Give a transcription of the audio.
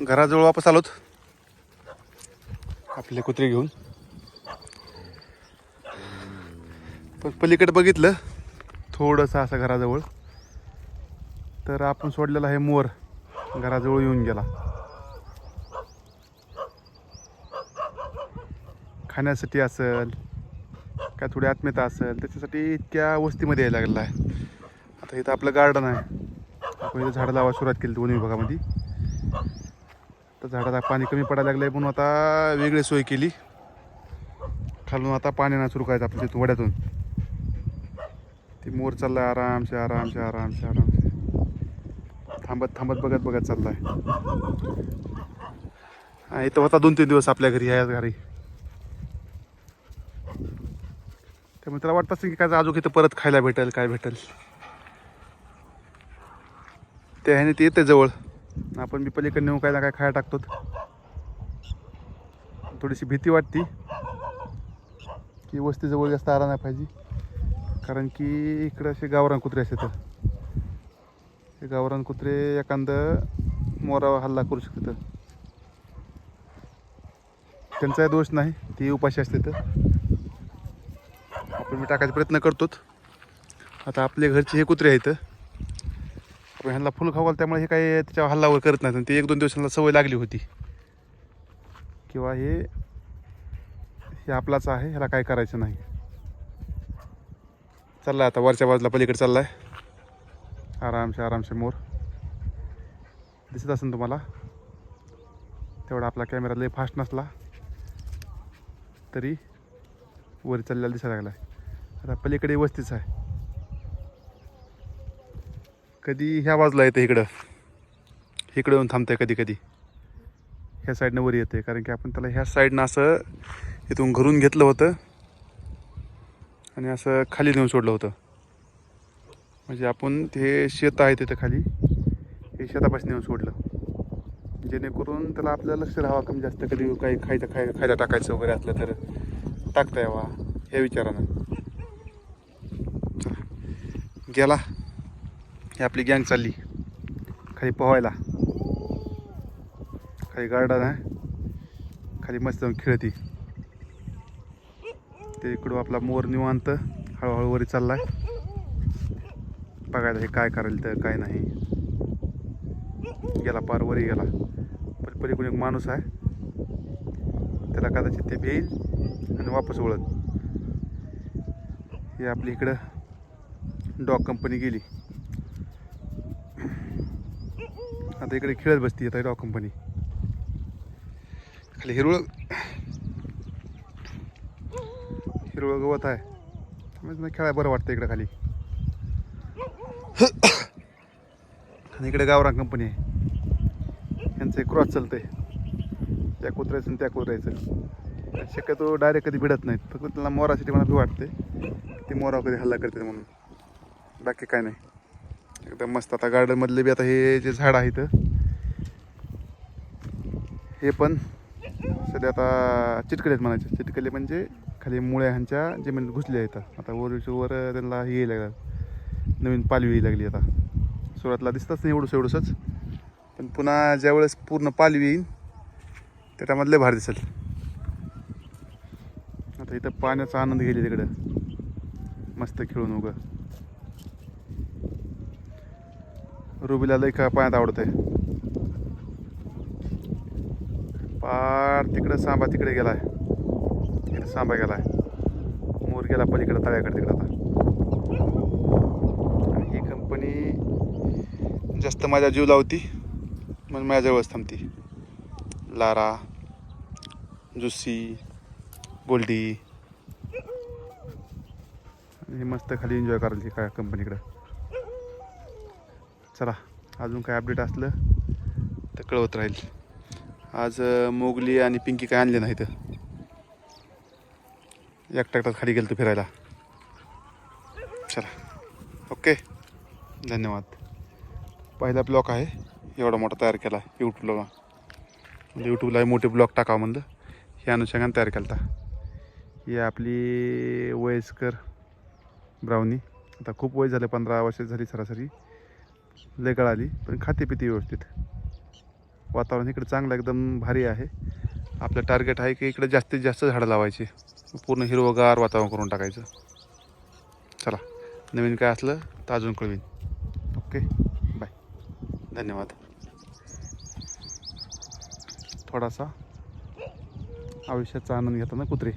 घराजवळ वापस आलोत. आपले कुत्रे घेऊन. पण पलीकडे बघितलं थोडंसं असं घराजवळ. तर आपण सोडलेला आहे मोर. घराजवळ येऊन गेला. खाण्यासाठी असेल काय थोडी आत्मीयता असेल त्याच्यासाठी इतक्या वस्तीमध्ये यायला लागलेला आहे. आता इथं आपलं गार्डन आहे. आपण इथं झाडं लावा सुरुवात केली वन विभागामध्ये. तर झाडाला पाणी कमी पडायला लागलं आहे म्हणून आता वेगळी सोय केली. खालून आता पाणी ना सुरू करायचं आपल्या तिथून वड्यातून. ते मोर चाललाय आरामशे आरामशे आरामशे आरामशे. थांबत थांबत बघत बघत चाललाय. आहे इथं होता दोन तीन दिवस आपल्या घरी ह्या घरी. त्यामुळे त्याला वाटत असेल की काय अजून इथं परत खायला भेटेल काय भेटेल. ते ह्याने ते येते जवळ. आपण मी पलीकडे नेऊ काय ना काय खायला टाकतो. थोडीशी भीती वाटते की वस्तीजवळ जास्त आला नाही पाहिजे. कारण की इकडे असे गावरान कुत्रे असतात. ते गावरान कुत्रे एखादं मोरावर हल्ला करू शकतात. त्यांचाही दोष नाही ते उपाशी असते तर आपण मी टाकायचा प्रयत्न करतो आता आपले घरचे हे कुत्रे आहेत. आपण ह्यांना फुल खाऊ त्यामुळे हे काही त्याच्यावर हल्लावर करत नाहीत. आणि ते एक दोन दिवसांना सवय लागली होती. किंवा हे हे आपलाच आहे ह्याला काय करायचं नाही. चाललाय आता वरच्या बाजूला पलीकडे चाललाय. आरामशे आरामशे मोर. दिसत असेल तुम्हाला? तेवढा आपला कॅमेरा लय फास्ट नसला तरी वर चाललेला दिसायला लागला आता पलीकडे वस्तीच आहे. कधी ह्या बाजूला येते इकडं. इकडं येऊन थांबतंय कधी कधी. ह्या साईडनं वर येते कारण की आपण त्याला ह्या साईडनं असं इथून घरून घेतलं होतं आणि असं खाली नेऊन सोडलं होतं. म्हणजे आपण ते शेत आहे तिथं खाली हे शेतापासून नेऊन सोडलं. जेणेकरून त्याला आपलं लक्ष राहावं कमी जास्त. कधी काही खायचं खाय खायला टाकायचं वगैरे असलं तर टाकता यावा या विचारानं. गेला. ही आपली गँग चालली. खाली पोहायला. खाली गार्डन आहे. खाली मस्त जाऊन खेळती. ते इकडं आपला मोर निवांत हळूहळू वरी चाललाय. बघायला हे काय करेल तर काय नाही. गेला पार वरी गेला. पण कोणी एक माणूस आहे. त्याला कदाचित ते भेईल आणि वापस वळत हे आपली इकडं डॉग कंपनी गेली. आता इकडे खेळत बसती आता डॉ कंपनी खाली हिरवळ हिरवळ गवत आहे. त्यामुळे खेळायला बरं वाटतं इकडं खाली. आणि इकडे गावरान कंपनी आहे. यांचं क्रॉस चालतंय. त्या कुत्र्याचं आणि त्या कुत्र्याचं. शक्यतो डायरेक्ट कधी भिडत नाहीत. फक्त त्यांना मोरासाठी मला भी वाटते ते मोरा कधी हल्ला करते म्हणून. बाकी काय नाही. एकदम मस्त. आता गार्डनमधले बी आता हे जे झाड आहे इथं हे पण सध्या आता चिटकले आहेत म्हणायचे. चिटकले म्हणजे खाली मुळ्या ह्यांच्या जमिनीत घुसल्या आहेत. आता वरच्या वर त्यांना हे यायला लागलं. नवीन पालवी यायला लागली आता. सुरुवातीला दिसतच नाही एवढंच एवढंसच. पण पुन्हा ज्यावेळेस पूर्ण पालवी येईल त्याच्यामधले भार दिसेल. आता इथं पाण्याचा आनंद घेईल तिकडं. मस्त खेळून उगं. रुबीला लई का पाण्यात आवडते आहे पार तिकडं सांबा तिकडे गेलाय. तिकडे सांबा गेलाय. मोर गेला पलीकडे तळ्याकडे तिकडं आता. आणि ही कंपनी जास्त माझ्या जीव लावती म्हणून माझ्याजवळच थांबती. लारा जुसी गोल्डी हे मस्त खाली एन्जॉय करायची काय कंपनीकडं चला अजून काय अपडेट असलं तर कळवत राहील. आज मोगली आणि पिंकी काय आणले नाहीत? एकटा एकटाच खाली गेलं फिरायला. चला. ओके. धन्यवाद. पहिला ब्लॉक आहे. एवढा मोठा तयार केला यूट्यूबला म्हणजे यूट्यूबला मोठे ब्लॉक टाकावं म्हणलं. हे अनुषंगाने तयार केला ही आपली वयस्कर ब्राउनी. आता खूप वय झालं पंधरा वर्ष झाली सरासरी. लय आली पण खाते पिते व्यवस्थित. वातावरण इकडे चांगलं एकदम भारी आहे. आपलं टार्गेट आहे की इकडे जास्तीत जास्त झाडं लावायची. पूर्ण हिरवगार वातावरण करून टाकायचं. चला नवीन काय असलं तर अजून कळवीन. ओके बाय धन्यवाद. थोडासा आयुष्याचा आनंद घेताना कुत्रे.